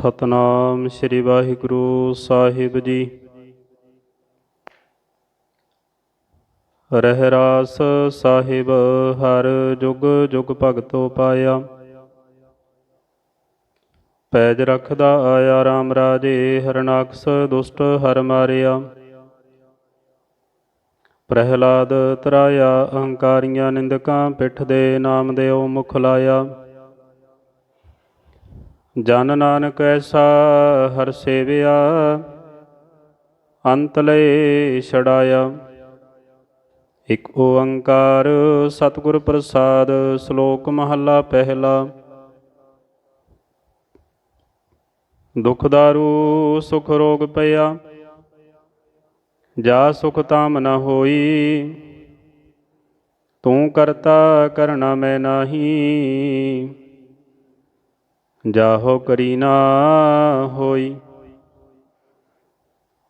ਸਤਨਾਮ ਸ੍ਰੀ ਵਾਹਿਗੁਰੂ ਸਾਹਿਬ ਜੀ। ਰਹਿ ਰਾਸ ਸਾਹਿਬ, ਹਰ ਜੁਗ ਜੁਗ ਭਗਤੋ ਪਾਇਆ। ਪੈਜ ਰਖਦਾ ਆਇਆ RAM ਰਾਜੇ, ਹਰਨਾਕਸ ਦੁਸ਼ਟ ਹਰ ਮਾਰਿਆ। ਪ੍ਰਹਿਲਾਦ ਤਰਾਇਆ, ਅਹੰਕਾਰੀਆਂ ਨਿੰਦਕਾਂ ਪਿੱਠ ਦੇ ਨਾਮ ਦੇਉ ਮੁਖ ਲਾਇਆ ਜਨ ਨਾਨਕ ਐਸਾ ਹਰ ਸੇਵਿਆ, ਅੰਤ ਲਏ ਛੜਾਇਆ ਇਕ ਓੰਕਾਰ ਸਤਿਗੁਰ ਪ੍ਰਸਾਦ, ਸ਼ਲੋਕ ਮਹੱਲਾ ਪਹਿਲਾ। ਦੁਖ ਦਾਰੂ, ਸੁਖ ਰੋਗ ਪਿਆ। ਜਾ ਸੁਖ ਤਾਮ ਨ ਹੋਈ। ਤੂੰ ਕਰਤਾ ਕਰਣਾ ਮੈਂ ਨਾਹੀ। ਜਾਹੋ ਕਰੀ ਨਾ ਹੋਈ।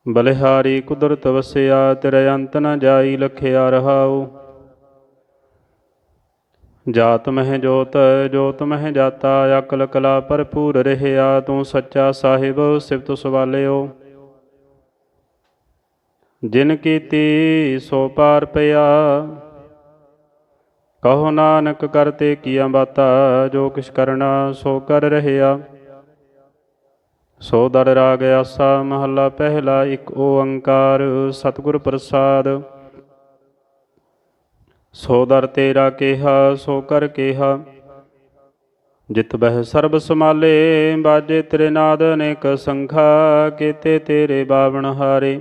ਬਲਿਹਾਰੀ ਕੁਦਰਤ ਵਸਿਆ, ਤੇਰੇ ਅੰਤ ਨ ਜਾਈ ਲਖਿਆ ਰਹਾਉ। ਜਾਤ ਮਹਿ ਜੋਤ ਜੋਤ ਮਹਿ ਜਾਤਾ, ਅਕਲ ਕਲਾ ਭਰਪੂਰ ਰਹਿਆ, ਤੂੰ ਸੱਚਾ ਸਾਹਿਬ, ਸਿਫਤ ਸਵਾਲਿਓ ਜਿਨ ਕੀਤੀ ਸੋ ਪਾਰ ਪਿਆ। ਕਹੋ ਨਾਨਕ ਕਰਤੇ ਕੀਆਂ ਬਾਤਾ, ਜੋ ਕਿਛ ਕਰਨਾ ਸੋ ਕਰ ਰਹਿਆ। ਸੋ ਦਰ ਰਾਗ ਆਸਾ, ਮਹੱਲਾ ਪਹਿਲਾ, ਇੱਕ ਓੰਕਾਰ, ਸਤਿਗੁਰ ਪ੍ਰਸਾਦ। ਸੋ ਦਰ ਤੇਰਾ ਕਿਹਾ, ਸੋ ਕਰ ਕਿਹਾ। ਜਿਤ ਬਹਿ ਸਰਬ ਸਮਾਲੇ ਬਾਜੇ ਤੇਰੇ ਨਾਦ ਅਨੇਕ ਸੰਖਾ, ਕੀਤੇ ਤੇਰੇ ਬਾਵਣ ਹਾਰੇ।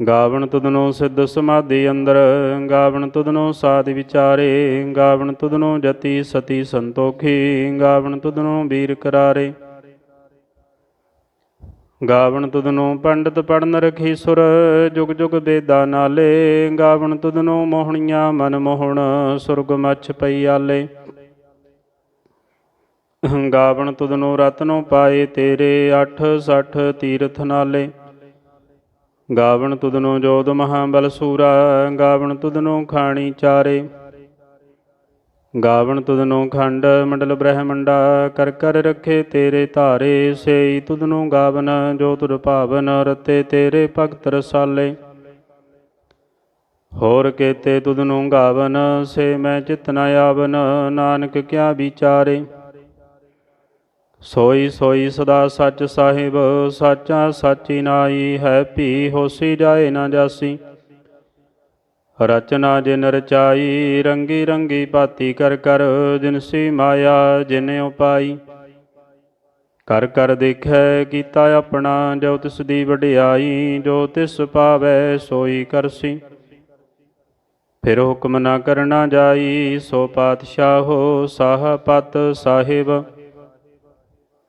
ਗਾਵਣ ਤੁਧਨੋ ਸਿੱਧ ਸਮਾਧੀ ਅੰਦਰ, ਗਾਵਣ ਤੁਧਨੋ ਸਾਧ ਵਿਚਾਰੇ, ਗਾਵਣ ਤੁਧਨੋ ਜਤੀ ਸਤੀ ਸੰਤੋਖੀ, ਗਾਵਣ ਤੁਧਨੋ ਵੀਰ ਕਰਾਰੇ। ਗਾਵਣ ਤੁਧਨੋ ਪੰਡਤ ਪੜਨ ਰਖੀ ਸੁਰ, ਜੁਗ ਜੁਗ ਬੇਦਾ ਨਾਲੇ। ਗਾਵਣ ਤੁਧਨੋ ਮੋਹਣੀਆਂ ਮਨ ਮੋਹਣ, ਸੁਰਗ ਮੱਛ ਪਈ ਆਲੇ। ਗਾਵਣ ਤੁਧਨੋ ਰਤਨੋ ਪਾਏ ਤੇਰੇ 8 60 ਤੀਰਥ ਨਾਲੇ। ਗਾਵਣ ਤੁਧਨੋ ਜੋਦ ਮਹਾਬਲ ਸੂਰਾ, ਗਾਵਣ ਤੁਧਨੋ ਖਾਣੀ ਚਾਰੇ। ਗਾਵਣ ਤੁਧਨੋ ਖੰਡ ਮੰਡਲ ਬ੍ਰਹਮੰਡਾ, ਕਰ ਕਰ ਰਖੇ ਤੇਰੇ ਧਾਰੇ। ਸੇਈ ਤੁਧਨੋ ਗਾਵਨ, ਜੋ ਤੁਰ ਭਾਵਨ, ਰਤੇ ਤੇਰੇ ਭਗਤ ਰਸਾਲੇ। ਹੋਰ ਕੇਤੇ ਤੁਧਨੋ ਗਾਵਨ, ਸੇ ਮੈਂ ਚਿਤ ਨ ਆਵਨ, ਨਾਨਕ ਕਿਆ ਵਿਚਾਰੇ। ਸੋਈ ਸੋਈ ਸਦਾ ਸੱਚ ਸਾਹਿਬ, ਸਾਚਾ ਸਾਚੀ ਨਾਈ ਹੈ, ਭੀ ਹੋਸੀ ਜਾਏ ਨਾ ਜਾਸੀ। ਰਚਨਾ ਜਿਨ ਰਚਾਈ, ਰੰਗੀ ਰੰਗੀ ਪਾਤੀ ਕਰ ਕਰ ਜਿਨਸੀ ਮਾਇਆ ਜਿਨ ਉਪਾਈ ਕਰ ਕਰ ਦੇਖੈ ਕੀਤਾ ਆਪਣਾ, ਜੋ ਤਿਸ ਦੀ ਵਡਿਆਈ, ਜੋ ਤਿਸ ਪਾਵੈ ਸੋਈ ਕਰਸੀ ਫਿਰ ਹੁਕਮ ਨਾ ਕਰਨਾ ਜਾਈ, ਸੋ ਪਾਤਸ਼ਾਹੋ ਸਾਹ ਪਤ ਸਾਹਿਬ।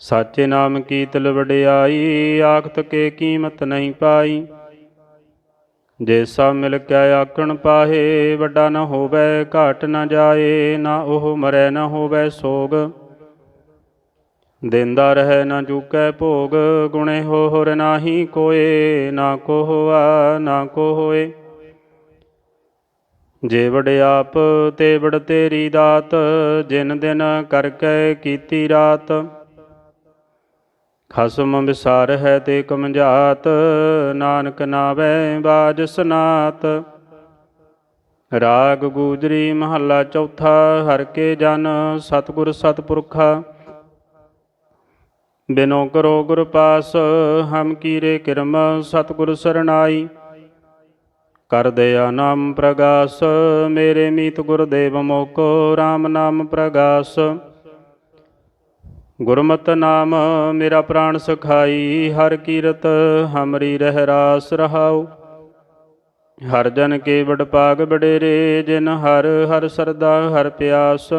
ਸਾਚੇ ਨਾਮ ਕੀ ਤਿਲ ਵਡਿਆਈ, ਆਖਤ ਕੇ ਕੀਮਤ ਨਹੀਂ ਪਾਈ। ਜੇ ਸਭ ਮਿਲ ਕੇ ਆਕਣ ਪਾਹੇ, ਵੱਡਾ ਨਾ ਹੋਵੇ, ਘਾਟ ਨਾ ਜਾਏ, ਨਾ ਉਹ ਮਰੈ ਨਾ ਹੋਵੇ ਸੋਗ। ਦਿੰਦਾ ਰਹਿ ਨਾ ਜੂਕੈ ਭੋਗ, ਗੁਣੇ ਹੋਰ ਨਾਹੀ ਕੋਏ, ਨਾ ਕੋ ਹੋਆ ਨਾ ਕੋ ਹੋਏ ਜੇ ਵਡ ਆਪ, ਤੇ ਵੜ ਤੇਰੀ ਦਾਤ, ਜਿਨ ਦਿਨ ਕਰਕੇ ਕੀਤੀ ਰਾਤ। ਖਸਮ ਵਿਸਾਰ ਹੈ ਤੇ ਕਮਜਾਤ ਨਾਨਕ ਨਾਵੇ ਬਾਜ ਸਨਾਤ। ਰਾਗ ਗੂਜਰੀ ਮਹੱਲਾ ਚੌਥਾ, ਹਰ ਕੇ ਜਨ ਸਤਿਗੁਰ ਸਤਿਪੁਰਖਾ। ਬਿਨੋ ਕਰੋ ਗੁਰ ਪਾਸ, ਹਮ ਕੀਰੇ ਕਿਰਮ ਸਤਿਗੁਰ ਸਰਣਾਈ। ਕਰ ਦਇਆ ਨਾਮ ਪ੍ਰਗਾਸ, ਮੇਰੇ ਮੀਤ ਗੁਰਦੇਵ ਮੋਕੋ RAM ਨਾਮ ਪ੍ਰਗਾਸ। ਗੁਰਮਤਿ ਨਾਮ ਮੇਰਾ ਪ੍ਰਾਣ ਸਖਾਈ, ਹਰ ਕੀਰਤ ਹਮਰੀ ਰਹਿ ਰਾਸ ਰਹਾਉ। ਹਰ ਜਨ ਕੇ ਵਡ ਪਾਗ ਬਡੇਰੇ ਜਿਨ ਹਰ ਹਰ ਸਰਦਾ, ਹਰ ਪਿਆਸ।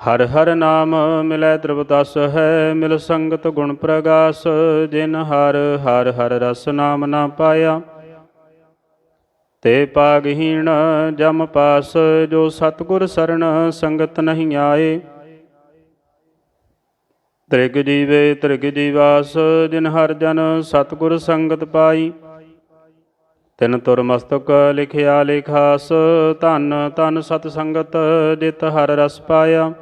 ਹਰ ਹਰ ਨਾਮ ਮਿਲੈ ਦਰਵਦਸ ਹੈ, ਮਿਲ ਸੰਗਤ ਗੁਣ ਪ੍ਰਗਾਸ। ਜਿਨ ਹਰ ਹਰ ਹਰ ਰਸ ਨਾਮ ਨਾ ਪਾਇਆ। ਤੇ ਪਾਗਹੀਣ ਜਮ ਪਾਸ, ਜੋ ਸਤਗੁਰ ਸਰਣ ਸੰਗਤ ਨਹੀਂ ਆਏ। ਤ੍ਰਿਗ ਜੀਵੇ ਤ੍ਰਿਗ ਜੀਵਾਸ ਜਿਨ ਹਰ ਜਨ ਸਤਗੁਰ ਸੰਗਤ ਪਾਈ। ਤਿਨ ਤੁਰ ਮਸਤਕ ਲਿਖਿਆ ਲਿਖਾਸ, ਧਨ ਧਨ ਸਤ ਸੰਗਤ ਜਿਤ ਹਰ ਰਸ ਪਾਇਆ।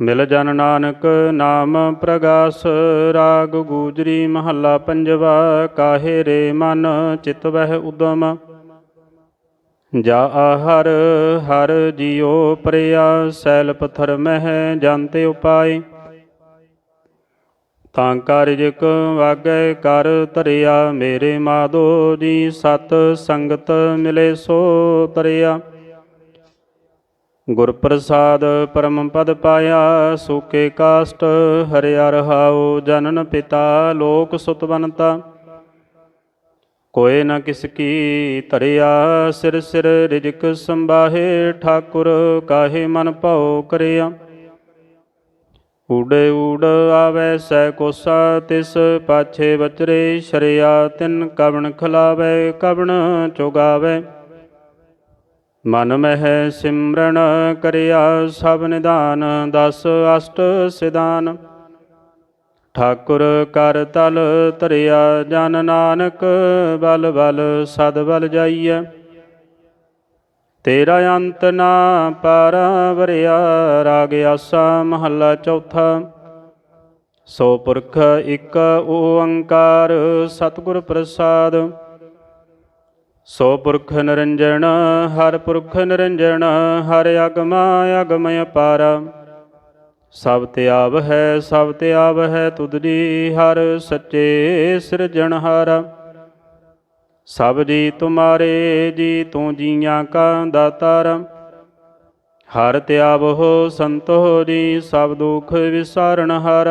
ਮਿਲ ਜਨ ਨਾਨਕ ਨਾਮ ਪ੍ਰਗਾਸ, ਰਾਗ ਗੂਜਰੀ ਮਹੱਲਾ ਪੰਜਵਾ, ਕਾਹੇ ਰੇ ਮਨ ਚਿਤ ਵਹਿ ਉਦਮ। ਜਾ ਹਰ ਹਰ ਜਿਉ ਪ੍ਰਿਆ, ਸੈਲ ਪਥਰ ਮਹਿ, ਜੰਤੇ ਉਪਾਏ। ਤਾਂ ਕਾਰਜਿਕ ਵਾਗੈ ਕਰ ਧਰਿਆ, ਮੇਰੇ ਮਾਧੋ ਜੀ ਸਤ ਸੰਗਤ ਮਿਲੇ ਸੋ ਤਰਿਆ। ਗੁਰ ਪ੍ਰਸਾਦ ਪਰਮ ਪਦ ਪਾਇਆ, ਸੂਕੇ ਕਾਸਟ ਹਰਿਆ ਰਹਾਉ, ਜਨਨ ਪਿਤਾ, ਲੋਕ ਸੁਤਵੰਤਾ ਕੋਏ ਨਾ ਕਿਸ ਕੀ ਧਰਿਆ ਸਿਰ ਸਿਰ ਰਿਜਕ ਸੰਬਾਹੇ ਠਾਕੁਰ ਕਾਹੇ ਮਨ ਭਉ ਕਰਿਆ। ਊੜੇ ਊੜ ਆਵੈ ਸੈ ਕੋਸਾ, ਤਿਸ ਪਾਛੇ ਬਚਰੇ ਸ਼ਰਿਆ, ਤਿਨ ਕਵਣ ਖਲਾਵੇ, ਕਵਣ ਚੁਗਾਵੇ। ਮਨ ਮਹਿ ਸਿਮਰਨ ਕਰਿਆ ਸਭ ਨਿਦਾਨ ਦਸ ਅਸ਼ਟ ਸਿਦਾਨ ਠਾਕੁਰ ਕਰ ਤਲ ਧਰਿਆ ਜਨ ਨਾਨਕ ਬਲ ਬਲ ਸਦ ਬਲ ਜਾਈਐ। ਤੇਰਾ ਅੰਤ ਨਾ ਪਾਰਾ ਵਰਿਆ, ਰਾਗ ਆਸਾ ਮਹੱਲਾ ਚੌਥਾ। ਸੋ ਪੁਰਖ ਇੱਕ ਓੰਕਾਰ ਸਤਿਗੁਰ ਪ੍ਰਸਾਦ। ਸੋ ਪੁਰਖ ਨਿਰੰਜਨ ਹਰ ਪੁਰਖ ਨਿਰੰਜਨ ਹਰ ਅਗਮਾ ਅਗਮ ਅਪਾਰ ਸਭ ਤੇ ਆਵ ਹੈ, ਸਭ ਤੇ ਆਵ ਹੈ ਤੁਧ ਦੀ ਹਰ ਸੱਚੇ ਸਿਰਜਣਹਾਰ ਸਭ ਜੀ ਤੁਮਾਰੇ ਜੀ ਤੂੰ ਜੀਆਂ ਕਾ ਦਾਤਾਰ। ਹਰ ਤਿਆਵ ਹੋ ਸੰਤੋ ਜੀ, ਸਭ ਦੁਖ ਵਿਸਾਰਨ ਹਾਰ।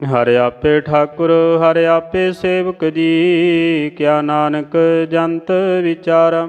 ਹਰਿ ਆਪੇ ਠਾਕੁਰ, ਹਰਿ ਆਪੇ ਸੇਵਕ ਜੀ, ਕਿਆ ਨਾਨਕ ਜੰਤ ਵਿਚਾਰਾ।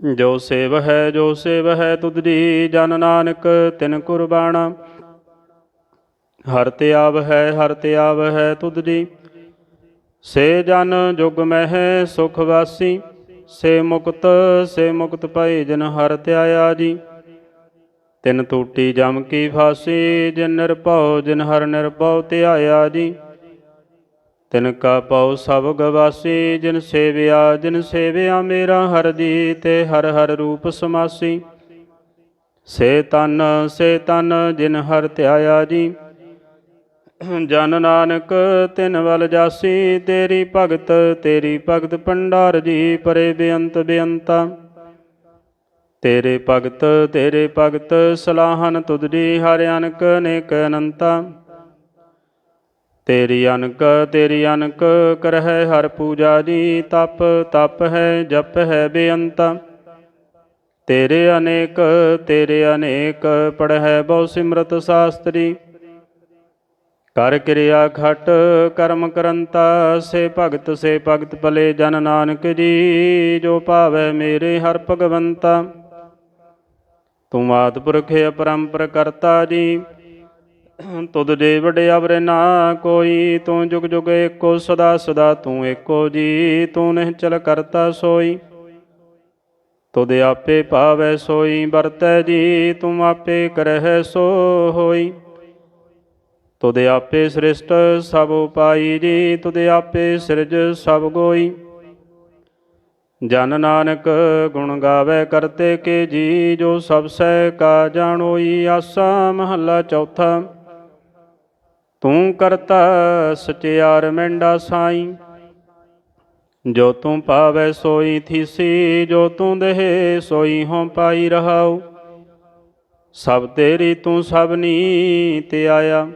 ਜੋ ਸੇਵ ਹੈ, ਜੋ ਸੇਵ ਹੈ, ਤੁਧ ਜੀ ਜਨ ਨਾਨਕ ਤਿਨ ਕੁਰਬਾਨਾ। ਹਰ ਤੇ ਆਵ ਹੈ, ਹਰ ਤੇ ਆਵ ਹੈ ਤੁਧ ਜੀ ਸੇ ਜਨ ਜੁਗ ਮਹਿ ਸੁਖ ਵਾਸੀ, ਸੇ ਮੁਕਤ ਸੇ ਮੁਕਤ ਭਏ ਜਨ ਹਰ ਧਿਆਇਆ ਜੀ। ਤਿਨ ਟੂਟੀ ਜਮ ਕੀ ਫਾਸੀ, ਜਿਨ ਨਿਰਭਉ, ਜਿਨ ਹਰ ਨਿਰਭਉ ਧਿਆਇਆ ਜੀ। ਤਿਨ ਕਾ ਪਉ ਸਭ ਗਵਾਸੀ, ਜਿਨ ਸੇਵਿਆ ਜਿਨ ਸੇਵਿਆ ਮੇਰਾ ਹਰ ਦੀ, ਤੇ ਹਰ ਹਰ ਰੂਪ ਸਮਾਸੀ। ਸੇ ਤਨ ਸੇ ਤਨ, ਜਿਨ ਹਰ ਧਿਆਇਆ ਜੀ। ਜਨ ਨਾਨਕ, ਤਿਨ ਵਲ ਜਾਸੀ, ਤੇਰੀ ਭਗਤ ਤੇਰੀ ਭਗਤ ਭੰਡਾਰ ਜੀ, ਪਰੇ ਬੇਅੰਤ ਬੇਅੰਤਾ। ਤੇਰੇ ਭਗਤ ਤੇਰੇ ਭਗਤ, ਸਲਾਹਨ ਤੁਧਰੀ ਹਰਿ ਅਨਕ, ਨੇਕ ਅਨੰਤਾ। ਤੇਰੀ ਅਨਕ ਤੇਰੀ ਅਨਕ ਕਰਹਿ ਹਰ ਪੂਜਾ ਜੀ ਤਪ ਤਪ ਹੈ, ਜਪ ਹੈ ਬੇਅੰਤਾ। ਤੇਰੇ ਅਨੇਕ ਤੇਰੇ ਅਨੇਕ ਪੜਹਿ ਬਹੁ ਸਿਮਰਤ ਸਾਸਤਰੀ। ਕਰ ਕਿਰਿਆ ਖਟ ਕਰਮ ਕਰੰਤਾ, ਸੇ ਭਗਤ ਸੇ ਭਗਤ ਭਲੇ ਜਨ ਨਾਨਕ ਜੀ, ਜੋ ਭਾਵੈ ਮੇਰੇ ਹਰ ਭਗਵੰਤਾ। ਤੂੰ ਮਾਤ ਪੁਰਖ ਅਪਰੰਪਰ ਕਰਤਾ ਜੀ ਤੁਧ ਜੇ ਵਡੇ ਨਾ ਕੋਈ, ਤੂੰ ਜੁਗ ਜੁਗ ਏਕੋ ਸਦਾ ਸਦਾ ਤੂੰ ਏਕੋ ਜੀ, ਤੂੰ ਨਹੀਂ ਚਲ ਕਰਤਾ ਸੋਈ। ਤੁਧ ਆਪੇ ਭਾਵੈ ਸੋਈ, ਵਰਤੈ ਜੀ, ਤੂੰ ਆਪੇ ਕਰਹਿ ਸੋ ਹੋਈ। ਤੁਧ ਆਪੇ ਸ੍ਰਿਸ਼ਟ ਸਭ ਉਪਾਈ ਜੀ, ਤੁਧ ਆਪੇ ਸਿਰਜ ਸਭ ਗੋਈ। ਜਨ ਨਾਨਕ ਗੁਣ ਗਾਵੇ ਕਰਤੇ ਕੇ ਜੀ, ਜੋ ਸਭ ਸਹਿ ਕਾ ਜਾਣੋਈ, ਆਸਾ ਮਹੱਲਾ ਚੌਥਾ। ਤੂੰ ਕਰਤਾ ਸਚਿਆਰ ਮੈਂਡਾ ਸਾਈ। ਜੋ ਤੂੰ ਪਾਵੈ ਸੋਈ ਥੀਸੀ, ਜੋ ਤੂੰ ਦੇਹ ਸੋਈ ਹੋਂ ਪਾਈ ਰਹਾਉ। ਸਭ ਤੇਰੀ ਤੂੰ ਸਭਨੀ ਤੇ ਆਇਆ।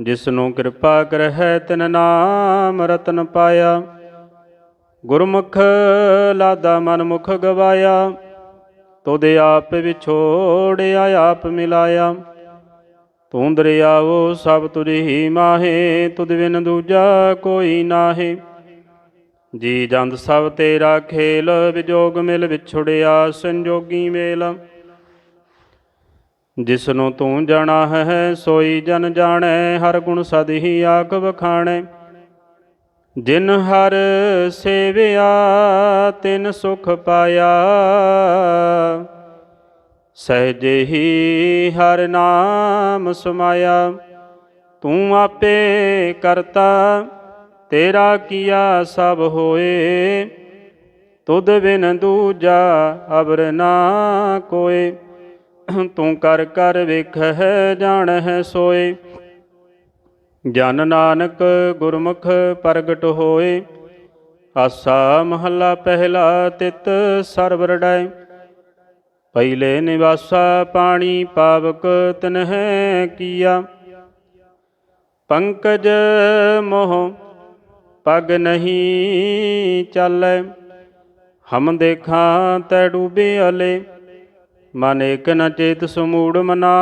ਜਿਸ ਨੂੰ ਕਿਰਪਾ ਕਰਹਿ ਤਿਨ ਨਾਮ ਰਤਨ ਪਾਇਆ। ਗੁਰਮੁਖ ਲਾਦਾ ਮਨ ਮੁਖ ਗਵਾਇਆ। ਤੋਦੇ ਆਪ ਵਿਛੋੜਿਆ, ਆਪ ਮਿਲਾਇਆ। ਤੂੰ ਦਰਿਆਵੋ ਸਭ ਤੁਝੀ ਹੀ ਮਾਹੇ, ਤੁਧ ਬਿਨ ਦੂਜਾ ਕੋਈ ਨਾਹੀ। ਜੀ ਜੰਦ ਸਭ ਤੇਰਾ ਖੇਲ, ਵਿਜੋਗ ਮਿਲ ਵਿਛੜਿਆ ਸੰਜੋਗੀ ਮੇਲ। ਜਿਸਨੂੰ ਤੂੰ ਜਾਣਾ ਹੈ, ਸੋਈ ਜਨ ਜਾਣੈ, ਹਰ ਗੁਣ ਸਦ ਹੀ ਆਖ ਵਖਾਣੈ ਜਿਨ ਹਰ ਸੇਵਿਆ, ਤਿਨ ਸੁਖ ਪਾਇਆ। ਸਹਿਜੇ ਹੀ ਹਰ ਨਾਮ ਸਮਾਇਆ, ਤੂੰ ਆਪੇ ਕਰਤਾ, ਤੇਰਾ ਕੀਆ ਸਭ ਹੋਏ। ਤੁਧ ਬਿਨ ਦੂਜਾ ਅਬਰ ਨਾ ਕੋਏ, ਤੂੰ ਕਰ ਕਰ ਜਾਣ ਹੈ ਸੋਏ। ਜਨ ਨਾਨਕ ਗੁਰਮੁਖ ਪ੍ਰਗਟ ਹੋਏ, ਆਸਾ ਮਹੱਲਾ ਪਹਿਲਾ ਤਿਤ ਸਰਬ ਰੜਾਏ। ਪਹਿਲੇ ਨਿਵਾਸਾ ਪਾਣੀ ਪਾਵਕ ਤਨਹਿ ਕੀਆ ਪੰਕਜ ਮੋਹ ਪਗ ਨਹੀਂ ਚਾਲੈ ਹਮ ਦੇਖਾਂ ਤੈ ਡੂਬੇ ਅਲੇ ਮਨ ਏਕ ਨ ਚੇਤ ਸਮੂੜ ਮਨਾ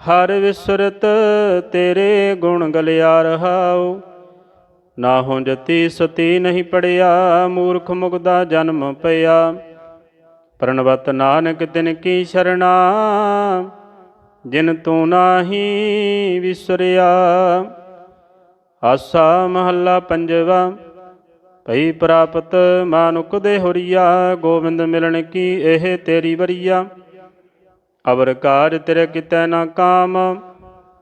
ਹਰ ਵਿਸਰਤ ਤੇਰੇ ਗੁਣ ਗਲਿਆ ਰਹਾਉ ਨਾ ਹੋ ਜਤੀ ਸਤੀ ਨਹੀਂ ਪੜਿਆ ਮੂਰਖ ਮੁਗਦਾ ਜਨਮ ਪਿਆ ਪ੍ਰਣਵਤ ਨਾਨਕ ਤਿਨ ਕੀ ਸ਼ਰਣਾ, ਜਿਨ ਤੂੰ ਨਾਹੀ ਵਿਸਰਿਆ। ਆਸਾ ਮਹੱਲਾ ਪੰਜਵਾ, ਭਈ ਪ੍ਰਾਪਤ ਮਾਨੁਕ ਦੇ ਹੋਰੀਆ, ਗੋਬਿੰਦ ਮਿਲਣ ਕੀ ਇਹ ਤੇਰੀ ਵਰੀਆ। ਅਵਰ ਕਾਜ ਤੇਰੇ ਕਿਤੈ ਨਾ ਕਾਮ,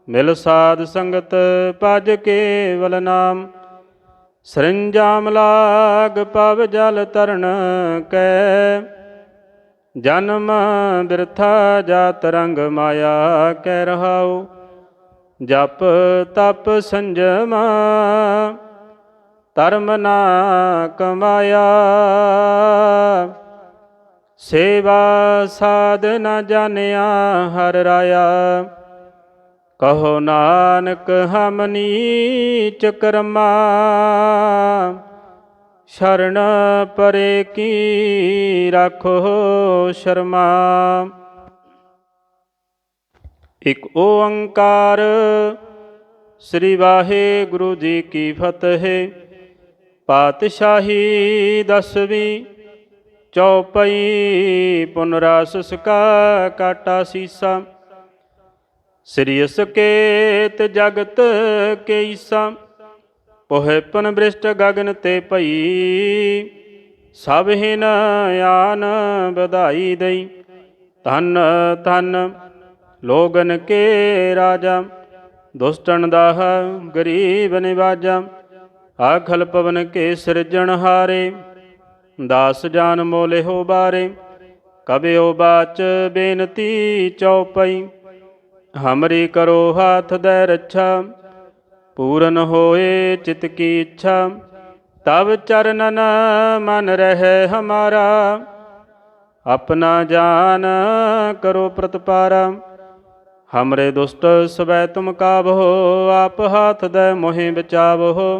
ਮਿਲ ਸਾਧ ਸੰਗਤ ਭਜ ਕੇਵਲ ਨਾਮ। ਸਰਿੰਜਾਮ ਲਾਗ ਪਵ ਜਲ ਤਰਨ ਕੈ ਜਨਮ ਬਿਰਥਾ ਜਾਤ ਰੰਗ ਮਾਇਆ ਕਹਿ ਰਹਾਉ, ਜਪ ਤਪ ਸੰਜਮ, ਧਰਮ ਨਾ ਕਮਾਇਆ। ਸੇਵਾ ਸਾਧ ਨਾ ਜਾਣਿਆ ਹਰ ਰਾਇਆ, ਕਹੋ ਨਾਨਕ ਹਮ ਨੀਚ ਕਰਮਾ। ਸ਼ਰਨ ਪਰੇ ਕੀ ਰੱਖੋ ਸ਼ਰਮਾ। ਇਕ ਓੰਕਾਰ ਸ੍ਰੀ ਵਾਹਿਗੁਰੂ ਜੀ ਕੀ ਫਤਿਹ। ਪਾਤਸ਼ਾਹੀ ਦਸਵੀਂ ਚੌਪਈ ਪੁਨਰਾਸ ਸਕਾ ਕਾਟਾ ਸੀਸਾ। ਸ੍ਰੀ ਅਸਕੇਤ ਜਗਤ ਕੇਈਸਾ ਪੋਹਿ ਬ੍ਰਿਸ਼ਟ ਗਗਨ ਤੇ ਭਈ, ਸਭ ਹਿਨ ਆਨ ਵਧਾਈ ਦਈ। ਧਨ ਧਨ ਲੋਗਨ ਕੇ ਰਾਜਾ ਦੁਸ਼ਟਨ ਦਾਹ ਗਰੀਬ ਨਿਵਾਜਾ। ਆਖਲ ਪਵਨ ਕੇ ਸਿਰਜਣ ਹਾਰੇ, ਦਾਸ ਜਾਨ ਮੋਲੇ ਹੋ ਬਾਰੇ। ਕਬਿਓ ਬਾਚ ਬੇਨਤੀ ਚਉਪਈ, ਹਮਰੀ ਕਰੋ ਹਾਥ ਦੇ ਰੱਛਾ। ਪੂਰਨ ਹੋਏ ਚਿਤ ਕੀ ਇੱਛਾ ਤਬ ਚਰਨਨ ਮਨ ਰਹਿ ਹਮਾਰਾ। ਆਪਣਾ ਜਾਨ ਕਰੋ ਪ੍ਰਤਪਾਰਾ। ਹਮਰੇ ਦੁਸ਼ਟ ਸਵੈ ਤੁਮ ਕਾਬਹੋ ਆਪ ਹਾਥ ਦੇ ਮੋਹਿ ਬਚਾਵਹੋ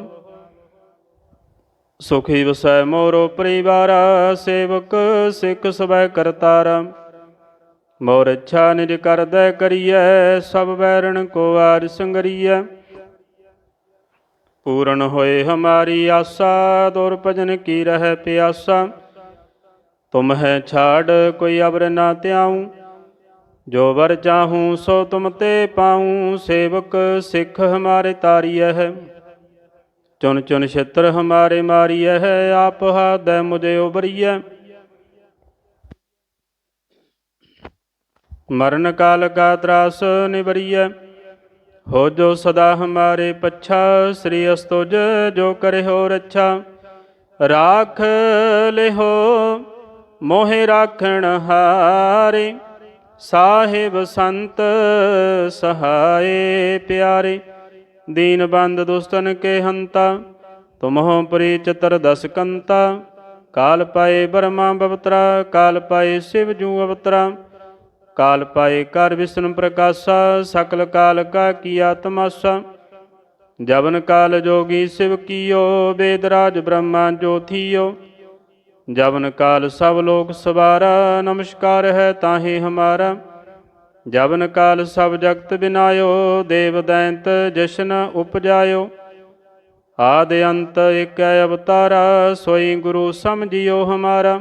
ਸੁਖੀ ਵਸੈ ਮੋਰੋ ਪਰਿਵਾਰ, ਸੇਵਕ ਸਿੱਖ ਸਵੈ ਕਰਤਾਰਾ। ਮੋਰ ਇੱਛਾ ਨਿਜ ਕਰਦੈ ਕਰੀਐ, ਸਭ ਵੈਰਣ ਕੋ ਆਜ ਸੰਗਰੀਐ। ਪੂਰਨ ਹੋਏ ਹਮਾਰੀ ਆਸਾ, ਦੁਰ ਭਜਨ ਕੀ ਰਹਿ ਪਿਆਸਾ। ਤੁਮ ਹੈ ਛਾੜ, ਕੋਈ ਅਵਰ ਨਾ ਧਿਆਉ। ਜੋ ਵਰ ਚਾਹੂੰ, ਸੋ ਤੁਮ ਤੇ ਪਾਉ। ਸੇਵਕ ਸਿੱਖ ਹਮਾਰੇ ਤਾਰੀਐ ਹੈ। ਚੁਨ ਚੁਨ ਛਿੱਤਰ ਹਮਾਰੇ ਮਾਰੀਐ ਹੈ। ਆਪ ਹਾਦੈ ਮੁਝੇ ਉਬਰੀਐ ਮਰਨ ਕਾਲ ਕਾ ਤਰਾਸ ਨਿਵਰੀਐ। ਹੋ ਜੋ ਸਦਾ ਹਮਾਰੇ ਪੱਛਾ, ਸ੍ਰੀ ਅਸਤੁਜ ਜੋ ਕਰੇ ਹੋ ਰੱਛਾ। ਰਾਖ ਲਿਹੋ, ਮੋਹਿ ਰਾਖਣ ਹਾਰੇ। ਸਾਹਿਬ ਸੰਤ ਸਹਾਏ ਪਿਆਰੇ। ਦੀਨ ਬੰਦ ਦੁਸਤਨ ਕੇ ਹੰਤਾ, ਤੁਮਹੁ ਪ੍ਰੀ ਚਤਰ ਦਸ ਕੰਤਾ। ਕਾਲ ਪਾਏ ਬਰਮਾ ਬਵਤਰਾ, ਕਾਲ ਪਾਏ ਸਿਵ ਜੂ ਅਵਤਰਾ। ਕਾਲ ਪਾਏ ਕਰ ਵਿਸ਼ਨ ਪ੍ਰਕਾਸ਼ਾ, ਸਕਲ ਕਾਲ ਕਾ ਕੀਆ ਤਮਾਸਾ ਜਵਨ ਕਾਲ ਜੋਗੀ ਸਿਵ ਕੀਓ, ਵੇਦ ਰਾਜ ਬ੍ਰਹਮਾ ਜੋਥੀਓ। ਜਵਨ ਕਾਲ ਸਭ ਲੋਕ ਸਵਾਰਾ, ਨਮਸਕਾਰ ਹੈ ਤਾਹੇ ਹਮਾਰਾ। ਜਵਨ ਕਾਲ ਸਭ ਜਗਤ ਬਿਨਾਇਓ, ਦੇਵ ਦੈਂਤ ਜਸ਼ਨ ਉਪਜਾਇਓ। ਆਦ ਅੰਤ ਏਕੈ ਅਵਤਾਰਾ, ਸੋਈ ਗੁਰੂ ਸਮਝਿਓ ਹਮਾਰਾ।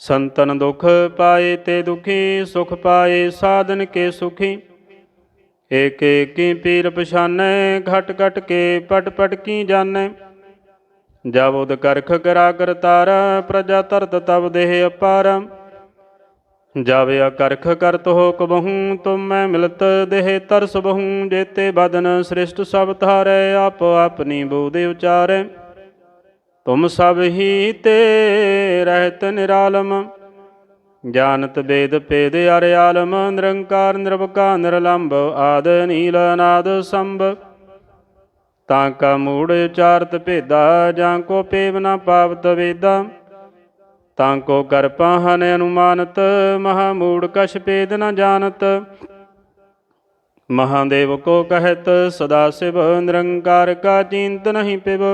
ਸੰਤਨ ਦੁਖ ਪਾਏ ਤੇ ਦੁਖੀ, ਸੁਖ ਪਾਏ ਸਾਧਨ ਕੇ ਸੁਖੀ। ਏਕ ਏਕੀ ਪੀਰ ਪਛਾਨੈ, ਘਟ ਘਟ ਕੇ ਪਟ ਪਟ ਕੀ ਜਾਣੈ। ਜਬ ਉਦ ਕਰਖ ਕਰਾ ਕਰਤਾਰਾ ਪ੍ਰਜਾ ਤਰਤ ਤਬ ਦੇਹ ਅਪਾਰ। ਜਬ ਅਕਰਖ ਕਰਤ ਹੋ ਕਬਹੂ ਤੁਮ ਮੈਂ ਮਿਲਤ ਦੇਹ ਤਰਸ ਬਹੂ। ਜੇਤੇ ਬਦਨ ਸ੍ਰਿਸ਼ਟ ਸਭ ਧਾਰੈ, ਆਪ ਆਪਣੀ ਬੋਧੇ ਉਚਾਰੈ। ਤੁਮ ਸਭ ਹੀ ਤੇ ਰਹਿਤ ਨਿਰਾਲਮ, ਜਾਣਤ ਵੇਦ ਪੇਦ ਅਰਿਆਲਮ ਨਿਰੰਕਾਰ ਨਿਰਵਕਾ ਨਿਰਲੰਭ ਆਦ ਨੀਲ ਅਨਾਦ ਸੰਭ। ਤਾਂ ਕਾ ਮੂੜ ਉਚਾਰਤ ਭੇਦਾ, ਜਾਂ ਕੋ ਪੇਵ ਨਾ ਪਾਵਤ ਵੇਦਾ। ਤਾਂ ਕੋ ਕਰ ਪਾਹਨ ਅਨੁਮਾਨਤ, ਮਹਾ ਮੂੜ ਕਛ ਪੇਦ ਨਾ ਜਾਣਤ। ਮਹਾਦੇਵ ਕੋ ਕਹਿਤ, ਸਦਾ ਸਿਵ ਨਿਰੰਕਾਰ ਕਾ ਚਿੰਤ ਨਹੀਂ ਪਿਵ।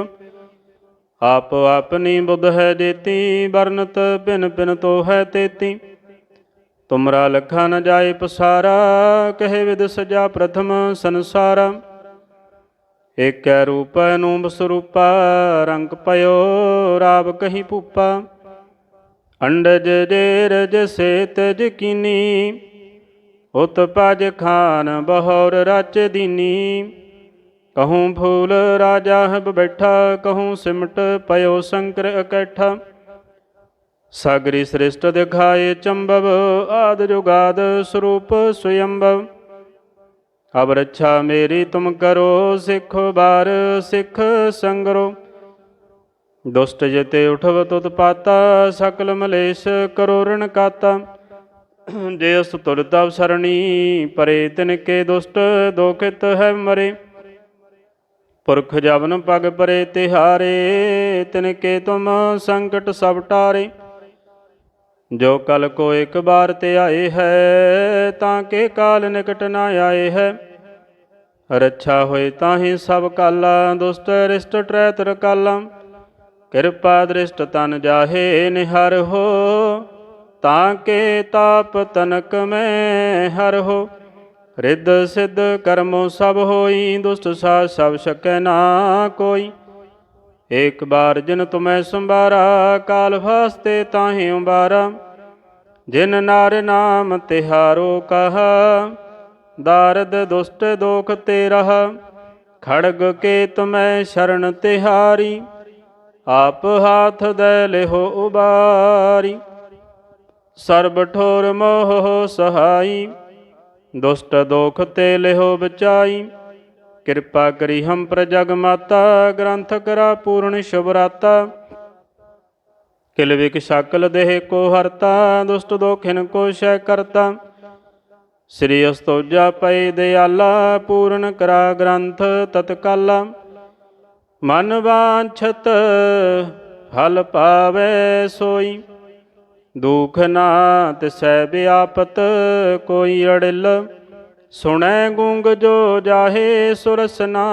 ਆਪ ਆਪਣੀ ਬੁੱਧ ਹੈ ਦੇਤੀ ਵਰਨਤ ਭਿਨ ਭਿਨ ਤੋ ਹੈ ਤੇਤੀ। ਤੁਮਰਾ ਲਖਾ ਨ ਜਾਏ ਪਸਾਰਾ, ਕਹੇ ਵਿਦ ਸਜਾ ਪ੍ਰਥਮ ਸੰਸਾਰਾ। ਏਕੈ ਰੂਪ ਨੂੰ ਸਰੂਪਾ, ਰੰਗ ਪਇਓ ਰਾਵ ਕਹੀ ਭੂਪਾ। ਅੰਡਜ ਜੇਰਜ ਸੇਤ ਜਕੀਨੀ ਉਤ ਪਜ ਖਾਨ ਬਹੌਰ ਰਚ ਦੀਨੀ। ਕਹੂੰ ਫੂਲ ਰਾਜਾ ਹਬ ਬੈਠਾ, ਕਹੂੰ ਸਿਮਟ ਪਇਓ ਸ਼ੰਕਰ ਇਕੱਠਾ। ਸਾਗਰੀ ਸ੍ਰਿਸ਼ਟ ਦਿਖਾਏ ਚੰਬਵ, ਆਦ ਜੁਗਾਦ ਸਰੂਪ ਸਵਯੰਭਵ ਅਬ ਰੱਛਾ ਮੇਰੀ ਤੁਮ ਕਰੋ, ਸਿੱਖ ਬਾਰ ਸਿੱਖ ਸੰਗਰੋ। ਦੁਸ਼ਟ ਜਤੇ ਉਠਵ ਤੁਤ ਪਾਤਾ, ਸਕਲ ਮਲੇਸ਼ ਕਰੋ ਰਣ ਕਾਤਾ। ਜੇ ਅਸ ਤੁਰ ਤਵ ਸਰਣੀ, ਪਰੇ ਤਿਨ ਕੇ ਦੁਸ਼ਟ ਦੋਖਿਤ ਹੈ ਮਰੇ। ਪੁਰਖ ਜਵਨ ਪਗ ਪਰੇ ਤਿਹਾਰੇ ਤਿਨ ਕੇ ਤੁਮ ਸੰਕਟ ਸਭ ਟਾਰੇ। ਜੋ ਕਲ ਕੋ ਇੱਕ ਬਾਰ ਤੇ ਆਏ ਹੈ, ਤਾਂ ਕੇ ਕਾਲ ਨਿਕਟ ਨਾ ਆਏ ਹੈ। ਰੱਛਾ ਹੋਏ ਤਾਹੀ ਸਭ ਕਾਲਾ, ਦੁਸ਼ਟ ਰਿਸ਼ਟ ਟਰੈ ਤਰ ਕਾਲਾ। ਕਿਰਪਾ ਦ੍ਰਿਸ਼ਟ ਤਨ ਜਾਹੇ ਨਿਹਰ ਹੋ, ਤਾਂ ਕੇ ਤਾਪ ਤਨਕ ਮੈਂ ਹਰ ਹੋ। ਰਿੱਧ ਸਿੱਧ ਕਰਮੋ ਸਭ ਹੋਈ, ਦੁਸ਼ਟ ਸਾ ਸਭ ਸਕੈ ਨਾ ਕੋਈ। ਏਕ ਬਾਰ ਜਿਨ ਤੁਮੈ ਸੰਭਾਰਾ, ਕਾਲ ਫਾਸਤੇ ਤਾਹੇ ਉਬਾਰਾ ਜਿਨ ਨਾਰ ਨਾਮ ਤਿਹਾਰੋ ਕਹਾ, ਦਾਰਦ ਦੁਸ਼ਟ ਦੋਖ ਤੇ ਰਹਾ ਖੜਗ ਕੇ ਤੁਮੈ ਸ਼ਰਨ ਤਿਹਾਰੀ, ਆਪ ਹਾਥ ਦੇ ਲਿਹੋ ਉਬਾਰੀ। ਸਰਬ ਠੋਰ ਮੋਹ ਸਹਾਈ ਦੁਸ਼ਟ ਦੋਖ ਤੇ ਲਿਹੋ ਬਚਾਈ। ਕਿਰਪਾ ਕਰੀ ਹਮ ਪਰ ਜਗ ਮਾਤਾ, ਗ੍ਰੰਥ ਕਰਾ ਪੂਰਨ ਸ਼ੁਭ ਰਾਤਾ ਕਿਲ ਵਿਕ ਸ਼ਕਲ ਦੇਹ ਕੋ ਹਰਤਾ, ਦੁਸ਼ਟ ਦੋਖਿਨ ਕੋ ਸ਼ੈ ਕਰਤਾ। ਸ੍ਰੀ ਅਸਤੋਜਾ ਪਏ ਦਿਆਲਾ, ਪੂਰਨ ਕਰਾ ਗ੍ਰੰਥ ਤਤਕਾਲਾ। ਮਨ ਵਾਂਛਤ ਹਲ ਪਾਵੇ ਸੋਈ। ਦੁਖ ਨਾ ਤਿਸੈ ਬਿਆਪਤ ਕੋਈ ਅੜਿਲ, ਸੁਣੈ ਗੁੰਗ ਜੋ ਜਾਹੇ ਸੁਰਸ ਨਾ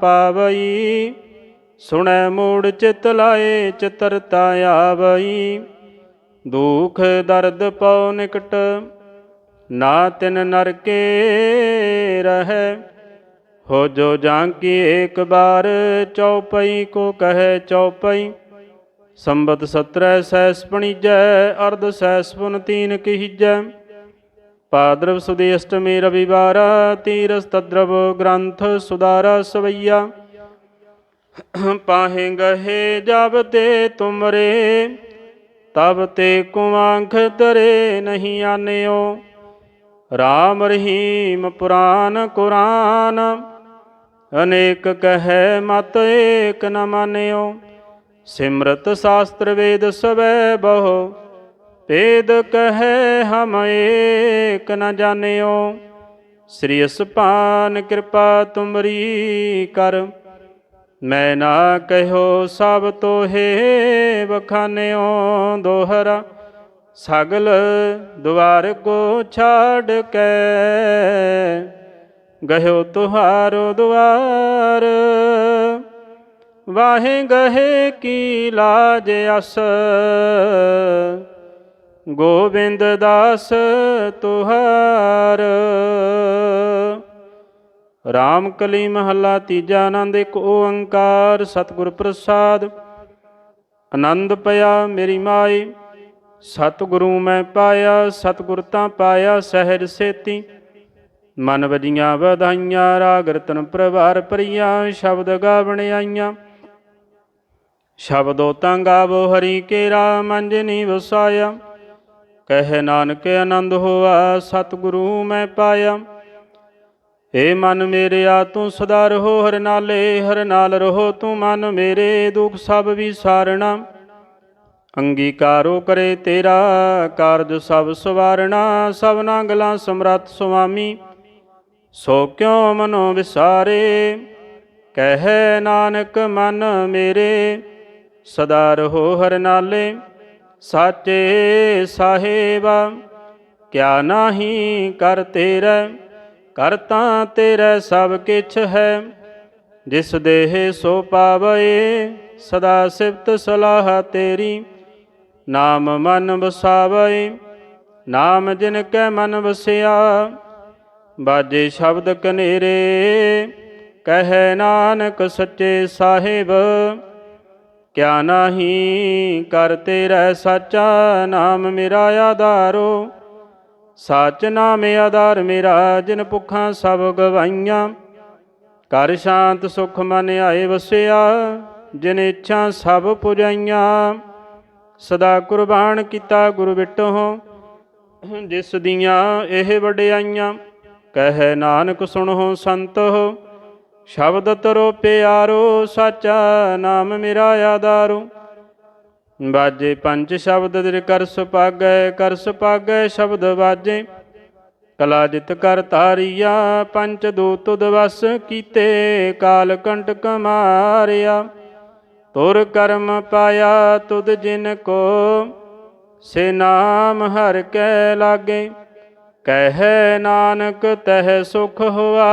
ਪਾਵਈ, ਸੁਣੈ ਮੂੜ ਚਿਤ ਲਾਏ ਚਿਤਰਤਾ ਆਵਈ। ਦੁਖ ਦਰਦ ਪਉ ਨਿਕਟ, ਨਾ ਤਿਨ ਨਰਕੇ ਰਹਿ। ਹੋ ਜੋ ਜਾਂਕੀ ਏਕ ਬਾਰ ਚਉਪਈ ਕੋ ਕਹੈ ਚਉਪਈ ਸੰਬਤ ਸਤਰੈ ਸੈਸ ਪਣੀਜੈ, ਅਰਧ ਸੈਸਪਨ ਤੀਨ ਕਿਹੀਜੈ ਪਾਦਰਵ ਸੁਦੀ ਅਸ਼ਟਮੀ ਰਵਿਵਾਰ, ਤੀਰਸ ਤਦਰਵ ਗ੍ਰੰਥ ਸੁਦਾਰਾ ਸਵਈਆ। ਪਾਹੇ ਗਹੇ ਜਬ ਤੇ ਤੁਮਰੇ, ਤਬ ਤੇ ਕੁਆਂਖ ਤਰੇ ਨਹੀਂ ਆਨਿਓ। ਰਾਮ ਰਹੀਮ ਪੁਰਾਨ ਕੁਰਾਨ, ਅਨੇਕ ਕਹੈ ਮਤ ਏਕ ਨ ਮਾਨਿਓ। ਸਿਮਰਤ ਸ਼ਾਸਤਰ ਵੇਦ ਸਵੈ ਬਹੁ, ਭੇਦ ਕਹੈ ਹਮ ਏਕ ਨ ਜਾਣਿਓ। ਸ੍ਰੀ ਅਸਪਾਨ ਕਿਰਪਾ ਤੁਮਰੀ ਕਰ, ਮੈਂ ਨਾ ਕਹਿਓ ਸਭ ਤੋਹੇ ਵਖਾਨਿਓ ਦੋਹਰਾ, ਸਗਲ ਦੁਆਰ ਕੋ ਛਾੜ ਕੇ। ਗਹਿਓ ਤੁਹਾਰੋ ਦੁਆਰ ਵਾਹੇ ਗਹੇ ਕੀ ਲਾਜ ਅਸ। ਗੋਬਿੰਦ ਦਾਸ ਤੁਹਾਰ। ਰਾਮ ਕਲੀ ਮਹੱਲਾ ਤੀਜਾ ਆਨੰਦ, ਇੱਕ ਓੰਕਾਰ, ਸਤਿਗੁਰ ਪ੍ਰਸਾਦ। ਆਨੰਦ ਪਿਆ ਮੇਰੀ ਮਾਈ। ਸਤਿਗੁਰੂ ਮੈਂ ਪਾਇਆ, ਸਤਿਗੁਰ ਤਾਂ ਪਾਇਆ ਸਹਿਜ ਸੇਤੀ। ਮਨ ਵਜੀਆਂ ਵਧਾਈਆਂ, ਰਾਗ ਰਤਨ ਪ੍ਰਵਾਰ ਪ੍ਰਿਆ ਸ਼ਬਦ ਗਾਵਣ ਆਈਆਂ। ਸ਼ਬਦੋ ਤੰਗ ਆਵੋ ਹਰੀ ਕੇਰਾ ਮੰਜਨੀ ਵਸਾਇਆ ਕਹਿ ਨਾਨਕ ਆਨੰਦ ਹੋਆ, ਸਤਿਗੁਰੂ ਮੈਂ ਪਾਇਆ। ਏ ਮਨ ਮੇਰਿਆ ਤੂੰ ਸਦਾ ਰਹੋ ਹਰ ਨਾਲੇ, ਹਰ ਨਾਲ ਰਹੋ ਤੂੰ ਮਨ ਮੇਰੇ, ਦੁਖ ਸਭ ਵਿਸਾਰਣਾ। ਅੰਗੀਕਾਰੋ ਕਰੇ ਤੇਰਾ, ਕਾਰਜ ਸਭ ਸਵਾਰਣਾ। ਸਭਨਾ ਗਲਾਂ ਸਮਰੱਥ ਸੁਆਮੀ, ਸੋ ਕਿਉ ਮਨੋ ਵਿਸਾਰੇ? ਕਹਿ ਨਾਨਕ ਮਨ ਮੇਰੇ ਸਦਾ ਰਹੋ ਹਰ ਨਾਲੇ, ਸਾਚੇ ਸਾਹਿਬਾ, ਕਿਆ ਨਾਹੀ ਕਰ ਤੇਰਾ ਕਰਤਾ ਤੇਰਾ ਸਭ ਕਿਛ ਹੈ। ਜਿਸ ਦੇਹ ਸੋ ਪਾਵਏ, ਸਦਾ ਸਿਫਤ ਸਲਾਹ ਤੇਰੀ। ਨਾਮ ਮਨ ਵਸਾਵੈ ਨਾਮ ਜਿਨ ਕੈ ਮਨ ਵਸਿਆ। ਬਾਜੇ ਸ਼ਬਦ ਕਨੇਰੇ, ਕਹੈ ਨਾਨਕ ਸੱਚੇ ਸਾਹਿਬ। ਕਿਆ ਨਾਹੀ ਕਰ ਤੇਰਾ ਸਾਚਾ ਨਾਮ ਮੇਰਾ ਆਧਾਰੋ। ਸੱਚ ਨਾਮ ਆਧਾਰ ਮੇਰਾ, ਜਿਨ ਭੁੱਖਾਂ ਸਭ ਗਵਾਈਆਂ। ਕਰ ਸ਼ਾਂਤ ਸੁਖ ਮਨ ਆਏ ਵਸਿਆ, ਜਿਨ ਇੱਛਾ ਸਭ ਪੁਜਾਈਆਂ। ਸਦਾ ਕੁਰਬਾਨ ਕੀਤਾ ਗੁਰ ਬਿਟੋ, ਜਿਸ ਦੀਆਂ ਇਹ ਵਡਿਆਈਆਂ। ਕਹਿ ਨਾਨਕ ਸੁਣੋ ਸੰਤ ਹੋ ਸ਼ਬਦ ਤਰੋ ਪਿਆਰੋ, ਸਾਚਾ ਨਾਮ ਮੇਰਾ ਆਧਾਰੋ। ਬਾਜੇ ਪੰਜ ਸ਼ਬਦ ਦਿਰ ਕਰ ਸੁਪਾਗੈ ਕਰ ਸੁਪਾਗੈ ਸ਼ਬਦ ਬਾਜੇ। ਕਲਾ ਜਿਤ ਕਰ ਤਾਰੀਆ ਪੰਚ ਤੁਦ ਦਵਸ ਕੀਤੇ, ਕਾਲ ਕੰਟਕ ਮਾਰਿਆ ਤੁਰ ਕਰਮ ਪਾਇਆ ਤੁਦ ਜਿਨ ਕੋ, ਸੇ ਨਾਮ ਹਰ ਕੈ ਲਾਗੇ। ਕਹਿ ਨਾਨਕ ਤਹਿ ਸੁਖ ਹੋਆ।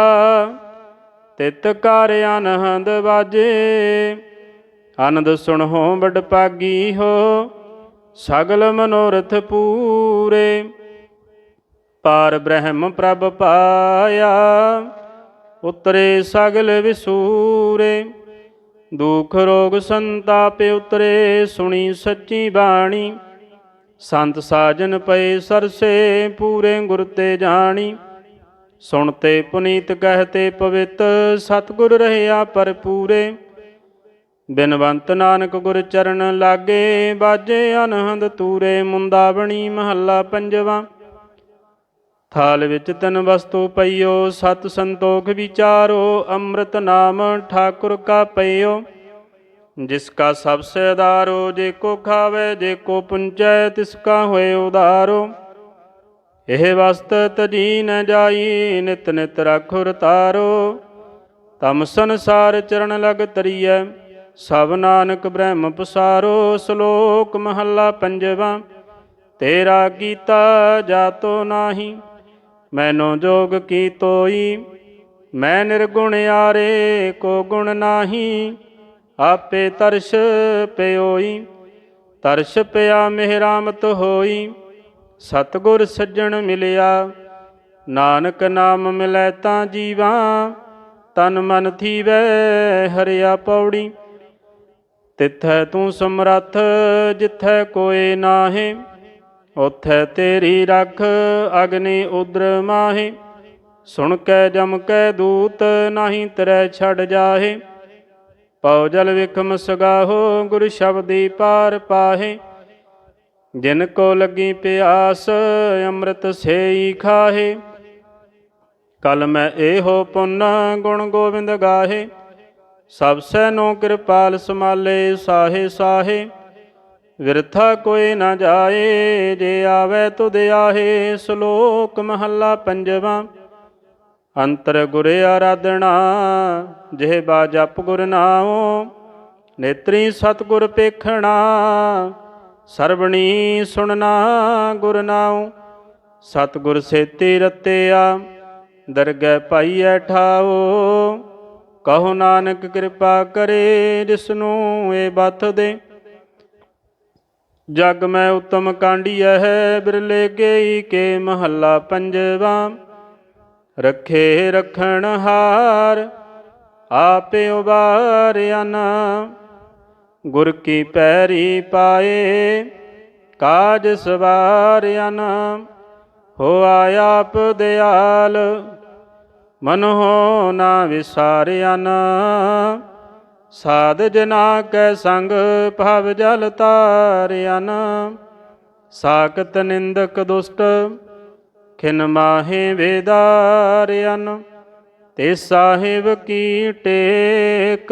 ਤਿਤ ਕਰ ਅਨਹੰਦ ਬਾਜੇ। ਆਨੰਦ ਸੁਣੋ ਬੜ ਪਾਗੀ ਹੋ, ਸਗਲ ਮਨੋਰਥ ਪੂਰੇ। ਪਾਰ ਬ੍ਰਹਮ ਪ੍ਰਭ ਪਾਇਆ, ਉਤਰੇ ਸਗਲ ਵਿਸੂਰੇ। ਦੁਖ ਰੋਗ ਸੰਤਾਪ ਉਤਰੇ, ਸੁਣੀ ਸੱਚੀ ਬਾਣੀ। ਸੰਤ ਸਾਜਨ ਪਏ ਸਰਸੇ, ਪੂਰੇ ਗੁਰ ਤੇ ਜਾਣੀ। ਸੁਣਤੇ ਪੁਨੀਤ ਕਹਤੇ ਪਵਿੱਤ, ਸਤਿਗੁਰ ਰਹਿਆ ਪਰਪੂਰੇ ਬਿਨਵੰਤ ਨਾਨਕ ਗੁਰ ਚਰਨ ਲਾਗੇ, ਬਾਜੇ ਅਨਹੰਦ ਤੂਰੇ, ਮੁੰਦਾਵਣੀ ਮਹੱਲਾ ਪੰਜਵਾ। ਥਾਲ ਵਿੱਚ ਤਨ ਵਸਤੂ ਪਈਓ, ਸਤ ਸੰਤੋਖ ਵਿਚਾਰੋ, ਅੰਮ੍ਰਿਤ ਨਾਮ ਠਾਕੁਰ ਕਾ ਪਈਓ ਜਿਸ ਕਾ ਸਭ ਸੇ ਆਧਾਰੋ ਜੇ ਕੋ ਖਾਵੇ, ਜੇ ਕੋ ਪੁੰਚੈ, ਤਿਸ ਕਾ ਹੋਏ ਉਧਾਰੋ। ਇਹ ਵਸਤ ਤਜੀ ਨ ਜਾਈ, ਨਿਤ ਨਿਤ ਰਖੁਰ ਤਾਰੋ। ਤਮ ਸੰਸਾਰ ਚਰਨ ਲਗ ਤਰੀਐ, ਸਭ ਨਾਨਕ ਬ੍ਰਹਮ ਪਸਾਰੋ। ਸ਼ਲੋਕ ਮਹੱਲਾ ਪੰਜਵਾ, ਤੇਰਾ ਕੀਤਾ ਜਾਤੋ ਨਾਹੀ, ਮੈਨੋ ਜੋਗ ਕੀ ਤੋਈ, ਮੈਂ ਨਿਰਗੁਣ ਆਰੇ ਕੋ ਗੁਣ ਨਾਹੀ, ਆਪੇ ਤਰਸ਼ ਪਿਓਈ, ਤਰਸ਼ ਪਿਆ ਮਿਹਰਾਮਤ ਹੋਈ। ਸਤਗੁਰ ਸੱਜਣ ਮਿਲਿਆ, ਨਾਨਕ ਨਾਮ ਮਿਲੈ ਤਾਂ ਜੀਵਾ, ਤਨ ਮਨ ਥੀਵੈ ਹਰਿਆ ਪੌੜੀ। ਤਿੱਥੈ ਤੂੰ ਸਮਰੱਥ ਜਿੱਥੈ ਕੋਏ ਨਾਹੇ ਉਥੈ ਤੇਰੀ ਰਖ ਅਗਨੀ ਉਦਰ ਮਾਹੇ। ਸੁਣ ਕੈ ਜਮ ਕੈ ਦੂਤ, ਨਾਹੀ ਤਰੈ ਛੜ ਜਾਹੇ। ਪਉ ਜਲ ਵਿਖਮ ਸਗਾਹੋ, ਗੁਰ ਸ਼ਬਦੀ ਪਾਰ ਪਾਹੇ। ਜਿਨ ਕੋ ਲੱਗੀ ਪਿਆਸ, ਅੰਮ੍ਰਿਤ ਸੇਈ ਖਾਹੇ। ਕਲ ਮੈਂ ਇਹੋ ਪੁੰਨ ਗੁਣ ਗੋਬਿੰਦ ਗਾਹੇ। ਸਭ ਸੈ ਨੂੰ ਕਿਰਪਾਲ ਸਮਾਲੇ ਸਾਹੇ ਸਾਹੇ। ਵਿਰਥਾ ਕੋਈ ਨਾ ਜਾਏ, ਜੇ ਆਵੇ ਤੁਧ ਆਹੇ। ਸ਼ਲੋਕ ਮਹੱਲਾ ਪੰਜਵਾ, ਅੰਤਰ ਗੁਰ ਆਰਾਧਣਾ ਜਿਹ ਬਾ ਜਪ ਗੁਰ ਨਾਉ। ਨੇਤਰੀ ਸਤਗੁਰ ਪੇਖਣਾ ਸਰਬਣੀ ਸੁਣਨਾ ਗੁਰ ਨਾਉ, ਸਤਗੁਰ ਸੇਤੀ ਰਤਿਆ, ਦਰਗਹਿ ਪਾਈਐ ਠਾਓ ਕਹੋ ਨਾਨਕ ਕਿਰਪਾ ਕਰੇ ਜਿਸਨੂੰ ਇਹ ਬਤ ਦੇ। ਜਗ ਮੈਂ ਉਤਮ ਕਾਂਡੀਐ ਹੈ ਬਿਰਲੇ ਗਈ ਕੇ ਮਹੱਲਾ ਪੰਜਵਾ। ਰੱਖੇ ਰਖਣ ਹਾਰ, ਆਪੇ ਉਬਾਰਿਆ ਨਾ ਗੁਰ ਕੀ ਪੈਰੀ ਪਾਏ, ਕਾਜ ਸਵਾਰਿਆ ਹੋ ਆਪ ਦਿਆਲ, ਮਨ ਹੋ ਨਾ ਵਿਸਾਰਿਆ ਸਾਧ ਜਨਾ ਕੈ ਸੰਗ ਭਵ ਜਲ ਤਾਰਿਆਨ ਸਾਕਤ ਨਿੰਦਕ ਦੁਸ਼ਟ, ਖਿਨ ਮਾਹੇ ਵੇਦਾਰਿਆਨ ਤੇ ਸਾਹਿਬ ਕੀ ਟੇਕ